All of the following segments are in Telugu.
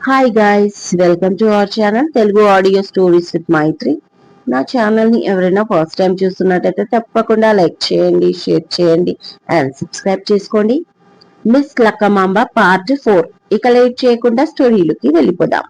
Hi guys welcome to our channel Telugu audio stories with Maitri నా ఛానల్ని ఎవరైనా ఫస్ట్ టైం చూస్తున్నట్టయితే తప్పకుండా లైక్ చేయండి షేర్ చేయండి అండ్ సబ్స్క్రైబ్ చేసుకోండి. మిస్ లక్కమాంబ పార్ట్ ఫోర్ ఇక లేట్ చేయకుండా స్టోరీలోకి వెళ్ళిపోదాం.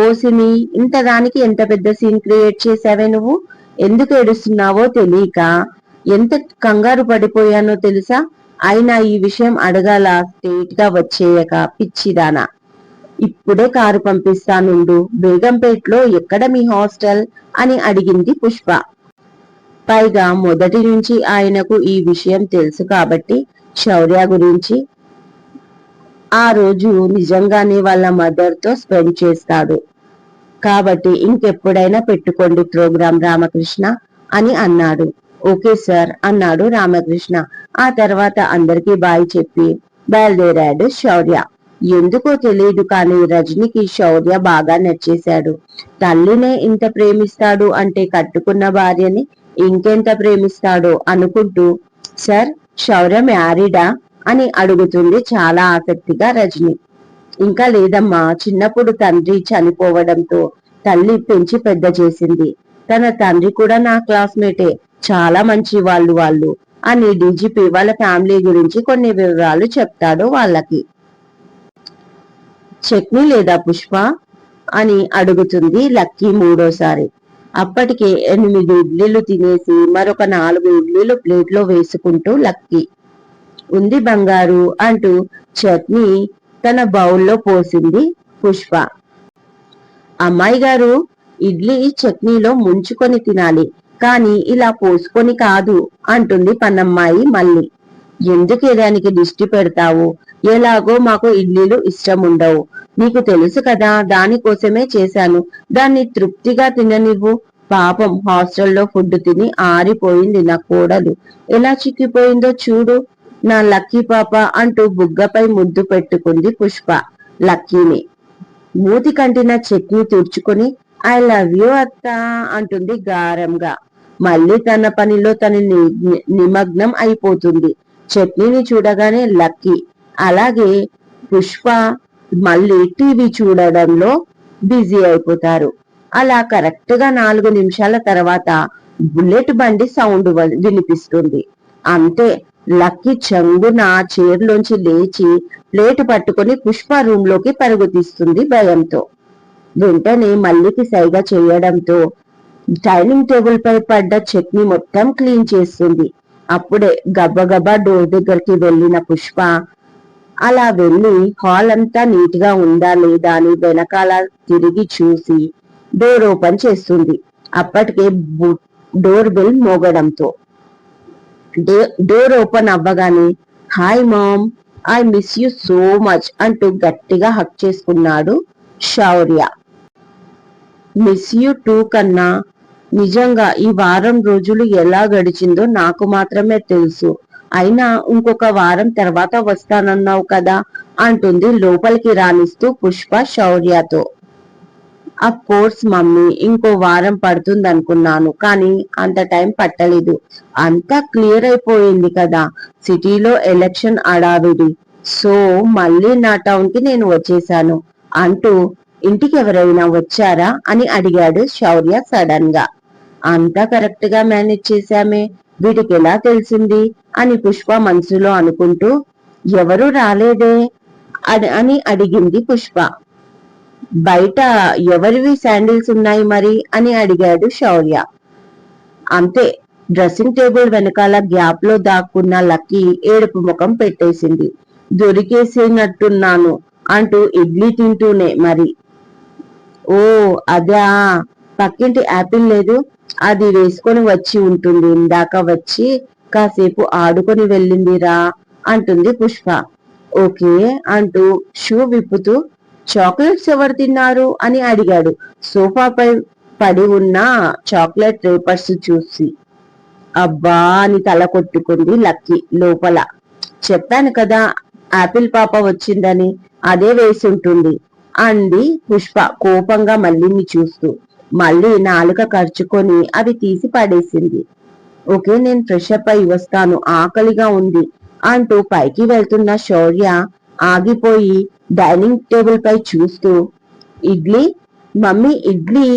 ఓసిని ఇంత దానికి ఎంత పెద్ద సీన్ క్రియేట్ చేసావే నువ్వు? ఎందుకు ఏడుస్తున్నావో తెలియక? ఎంత కంగారు పడిపోయానో తెలుసా? అయినా ఈ విషయం అడగాల స్టేట్గా వచ్చేయక పిచ్చిదానా. ఇప్పుడే కారు పంపిస్తానుండు. బేగంపేట్లో ఎక్కడ మీ హాస్టల్? అని అడిగింది పుష్ప. పైగా మొదటి నుంచి ఆయనకు ఈ విషయం తెలుసు కాబట్టి శౌర్య గురించి ఆ రోజు నిజంగానే వాళ్ళ మదర్తో స్పెండ్ చేస్తాడు. కాబట్టి ఇంకెప్పుడైనా పెట్టుకోండి ప్రోగ్రాం రామకృష్ణ అని అన్నాడు. ఓకే సార్ అన్నాడు రామకృష్ణ. ఆ తర్వాత అందరికీ బాయ్ చెప్పి బయలుదేరాడు శౌర్య. ఎందుకో తెలియదు కానీ రజనీకి శౌర్య బాగా నచ్చేశాడు. తల్లినే ఇంత ప్రేమిస్తాడు అంటే కట్టుకున్న భార్యని ఇంకెంత ప్రేమిస్తాడో అనుకుంటూ సార్ శౌర్య మ్యారీడా? అని అడుగుతుంది చాలా ఆసక్తిగా రజని. ఇంకా లేదమ్మా చిన్నప్పుడు తండ్రి చనిపోవడంతో తల్లి పెంచి పెద్ద చేసింది. తన తండ్రి కూడా నా క్లాస్మేటే చాలా మంచి వాళ్ళు వాళ్ళు అని డీజీపీ వాళ్ళ ఫ్యామిలీ గురించి కొన్ని వివరాలు చెప్తాడు వాళ్ళకి. చట్నీ లేదా పుష్ప అని అడుగుతుంది లక్కీ మూడోసారి. అప్పటికే ఎనిమిది ఇడ్లీలు తినేసి మరొక నాలుగు ఇడ్లీలు ప్లేట్లో వేసుకుంటూ లక్కీ. ఉంది బంగారు అంటూ చట్నీ తన బౌల్లో పోసింది పుష్ప. అమ్మాయి గారు ఇడ్లీ చట్నీలో ముంచుకొని తినాలి కానీ ఇలా పోసుకొని కాదు అంటుంది పన్నమ్మాయి మళ్ళీ. ఎందుకు దానికి దిష్టి పెడతావు? ఎలాగో మాకు ఇడ్లీలు ఇష్టం ఉండవు నీకు తెలుసు కదా దానికోసమే చేశాను. దాన్ని తృప్తిగా తిననివ్వు. పాపం హాస్టల్లో ఫుడ్ తిని ఆరిపోయింది నా కోడలు. ఎలా చిక్కిపోయిందో చూడు. నా లక్కీ పాప అంటూ బుగ్గపై ముద్దు పెట్టుకుంది పుష్ప. లక్కీని. మూతి కంటిన చట్నీ తుడుచుకొని ఐ లవ్ యూ అత్త అంటుంది గారంగా. మళ్ళీ తన పనిలో తన నిమగ్నం అయిపోతుంది. చట్నీని చూడగానే లక్కీ అలాగే పుష్ప మళ్ళీ టీవీ చూడడంలో బిజీ అయిపోతారు. అలా కరెక్ట్గా నాలుగు నిమిషాల తర్వాత బుల్లెట్ బండి సౌండ్ వినిపిస్తుంది. అంతే లక్కీ చంగున చైర్లోంచి లేచి ప్లేట్ పట్టుకుని పుష్ప రూమ్లోకి పరుగు తీస్తుంది భయంతో. వెంటనే మల్లికి సైగ చేయడంతో డైనింగ్ టేబుల్ పై పడ్డ చట్నీ మొత్తం క్లీన్ చేస్తుంది. అప్పుడే గబగబా డోర్ దగ్గరికి వెళ్ళిన పుష్ప అలా వెళ్ళి హాల్ అంతా నీట్గా ఉందా లేదా అని వెనకాల తిరిగి చూసి డోర్ ఓపెన్ చేస్తుంది. అప్పటికే డోర్ బెల్ మోగడంతో. డోర్ ఓపెన్ అవ్వగానే hi mom I miss you so much అంటూ గట్టిగా హక్ చేసుకున్నాడు శౌర్య. మిస్ యూ టూ కన్నా. నిజంగా ఈ వారం రోజులు ఎలా గడిచిందో నాకు మాత్రమే తెలుసు. అయినా ఇంకొక వారం తర్వాత వస్తానన్నావు కదా అంటుంది లోపలికి రాణిస్తూ పుష్ప శౌర్యతో. అఫ్ కోర్స్ మమ్మీ ఇంకో వారం పడుతుంది అనుకున్నాను కానీ అంత టైం పట్టలేదు. అంతా క్లియర్ అయిపోయింది కదా సిటీలో ఎలక్షన్ అడావిడి సో మళ్ళీ నా టౌన్కి నేను వచ్చేసాను అంటూ ఇంటికి ఎవరైనా వచ్చారా అని అడిగాడు శౌర్య సడన్గా అంతా కరెక్ట్గా మేనేజ్ చేశామే వీటికి ఎలా తెలిసింది? అని పుష్ప మనసులో అనుకుంటూ ఎవరు రాలేదే? అని అడిగింది పుష్ప. బయట ఎవరివి శాండిల్స్ ఉన్నాయి మరి? అని అడిగాడు శౌర్య. అంతే డ్రెస్సింగ్ టేబుల్ వెనకాల గ్యాప్లో దాక్కున్న లక్కీ ఏడుపు ముఖం పెట్టేసింది. దొరికేసినట్టున్నాను అంటూ ఇడ్లీ తింటూనే మరి. ఓ అదా? పక్కింటి యాపిల్ లేదు. అది వేసుకొని వచ్చి ఉంటుంది. ఇందాక వచ్చి కాసేపు ఆడుకొని వెళ్ళిందిరా అంటుంది పుష్ప. ఓకే అంటూ షూ విప్పుతూ చాక్లెట్స్ ఎవరు తిన్నారు? అని అడిగాడు. సోఫాపై పడి ఉన్న చాక్లెట్ పేపర్స్ చూసి అబ్బా అని తల కొట్టుకుంది లక్కీ లోపల. చెప్పాను కదా ఆపిల్ పాప వచ్చిందని అదే వేసి ఉంటుంది అంది పుష్ప కోపంగా మళ్ళీని చూస్తూ. మళ్ళీ నాలుక ఖర్చుకొని అది తీసి పడేసింది. ఓకే నేను ఫ్రెష్ అప్ అయి వస్తాను ఆకలిగా ఉంది అంటూ పైకి వెళ్తున్న శౌర్య ఆగిపోయి డైనింగ్ టేబుల్ పై చూస్తూ ఇడ్లీ? మమ్మీ ఇడ్లీ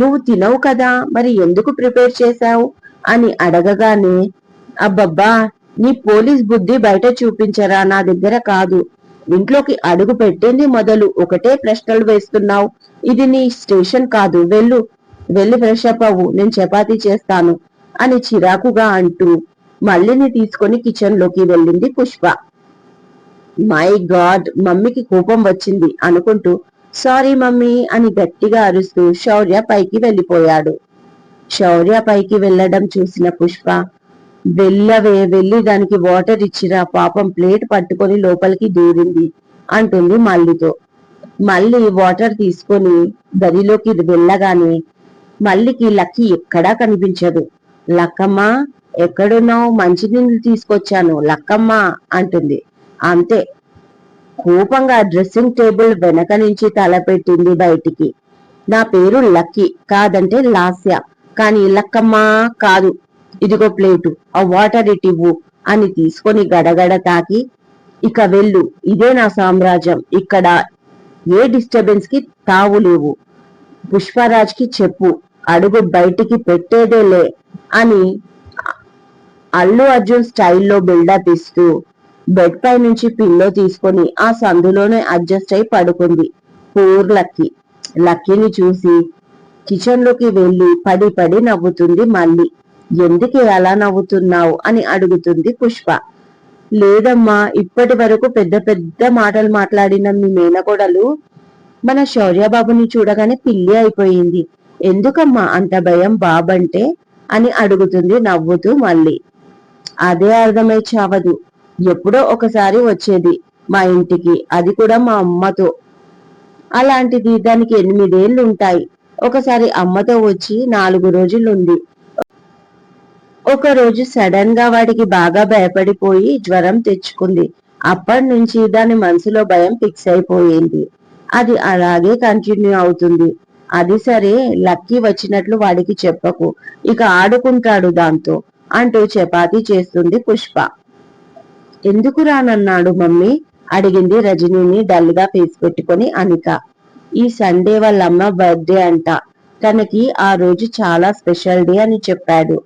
నువ్వు తినవు కదా మరి ఎందుకు ప్రిపేర్ చేశావు? అని అడగగానే అబ్బబ్బా నీ పోలీస్ బుద్ధి బయట చూపించరా నా దగ్గర కాదు. ఇంట్లోకి అడుగు పెట్టింది మొదలు ఒకటే ప్రశ్నలు వేస్తున్నావు. ఇది నీ స్టేషన్ కాదు. వెళ్ళు. వెళ్ళి ఫ్రెష్ అప్ అవ్వు. నేను చపాతీ చేస్తాను అని చిరాకుగా అంటూ మళ్ళీని తీసుకొని కిచెన్లోకి వెళ్ళింది పుష్ప. మై గాడ్ మమ్మీకి కోపం వచ్చింది అనుకుంటూ సారీ మమ్మీ అని గట్టిగా అరుస్తూ శౌర్య పైకి వెళ్ళిపోయాడు. శౌర్య పైకి వెళ్ళడం చూసిన పుష్ప వెళ్ళవే వెళ్ళి దానికి వాటర్ ఇచ్చిరా. పాపం ప్లేట్ పట్టుకొని లోపలికి దూరింది అంటుంది మల్లితో. మళ్ళీ వాటర్ తీసుకొని గదిలోకి వెళ్ళగానే మల్లికి లక్కీ ఎక్కడా కనిపించదు. లక్కమ్మ ఎక్కడున్నావు? మంచినీళ్ళు తీసుకొచ్చాను లక్కమ్మ అంటుంది. అంతే. కోపంగా డ్రెస్సింగ్ టేబుల్ వెనక నుంచి తలపెట్టింది బయటికి. నా పేరు లక్కీ కాదంటే లాస్య. కానీ లక్కమ్మ కాదు. ఇదిగో ప్లేటు ఆ వాటర్ ఇటివ్వు అని తీసుకొని గడగడ తాకి ఇక వెళ్ళు ఇదే నా సామ్రాజ్యం. ఇక్కడ ఏ డిస్టర్బెన్స్కి తావు లేవు. పుష్పరాజ్కి చెప్పు అడుగు బయటికి పెట్టేదేలే అని అల్లు అర్జున్ స్టైల్లో బిల్డప్ ఇస్తూ బెడ్ పై నుంచి పిల్లో తీసుకొని ఆ సందులోనే అడ్జస్ట్ అయి పడుకుంది. పూర్ లక్కీ లక్కీని చూసి కిచెన్లోకి వెళ్ళి పడి పడి నవ్వుతుంది మళ్ళీ. ఎందుకు అలా నవ్వుతున్నావు? అని అడుగుతుంది పుష్ప. లేదమ్మా ఇప్పటి వరకు పెద్ద పెద్ద మాటలు మాట్లాడిన మీ మేనకోడలు మన శౌర్యబాబుని చూడగానే పిల్లి అయిపోయింది. ఎందుకమ్మా అంత భయం బాబంటే అని అడుగుతుంది నవ్వుతూ మళ్ళీ. అదే అర్థమై చావదు. ఎప్పుడో ఒకసారి వచ్చేది మా ఇంటికి. అది కూడా మా అమ్మతో. అలాంటిది దానికి ఎనిమిదేళ్ళు ఉంటాయి ఒకసారి అమ్మతో వచ్చి నాలుగు రోజులుంది. ఒక రోజు సడన్గా వాడికి బాగా భయపడిపోయి జ్వరం తెచ్చుకుంది. అప్పటి నుంచి దాని మనసులో భయం ఫిక్స్ అయిపోయింది. అది అలాగే కంటిన్యూ అవుతుంది. అది సరే లక్కీ వచ్చినట్లు వాడికి చెప్పకు. ఇక ఆడుకుంటాడు దాంతో అంటూ చపాతీ చేస్తుంది పుష్ప. ఎందుకు రానన్నాడు మమ్మీ? అడిగింది రజనీని డల్గా ఫేస్ పెట్టుకుని అనిక. ఈ సండే వాళ్ళ అమ్మ బర్త్డే అంట. తనకి ఆ రోజు చాలా స్పెషల్ డే అని చెప్పాడు.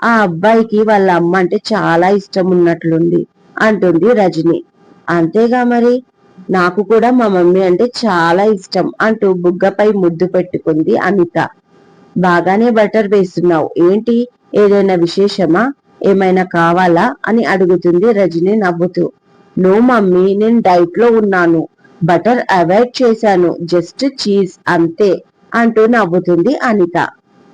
ఆ అబ్బాయికి వాళ్ళ అమ్మ అంటే చాలా ఇష్టం ఉన్నట్లుంది అంటుంది రజని. అంతేగా మరి? నాకు కూడా మా మమ్మీ అంటే చాలా ఇష్టం అంటూ బుగ్గపై ముద్దు పెట్టుకుంది అనిత. బాగానే బటర్ వేస్తున్నావు ఏంటి? ఏదైనా విశేషమా? ఏమైనా కావాలా? అని అడుగుతుంది రజని నవ్వుతూ. నో మమ్మీ నేను డైట్లో ఉన్నాను. బటర్ అవాయిడ్ చేశాను జస్ట్ చీజ్ అంతే అంటూ నవ్వుతుంది అనిత.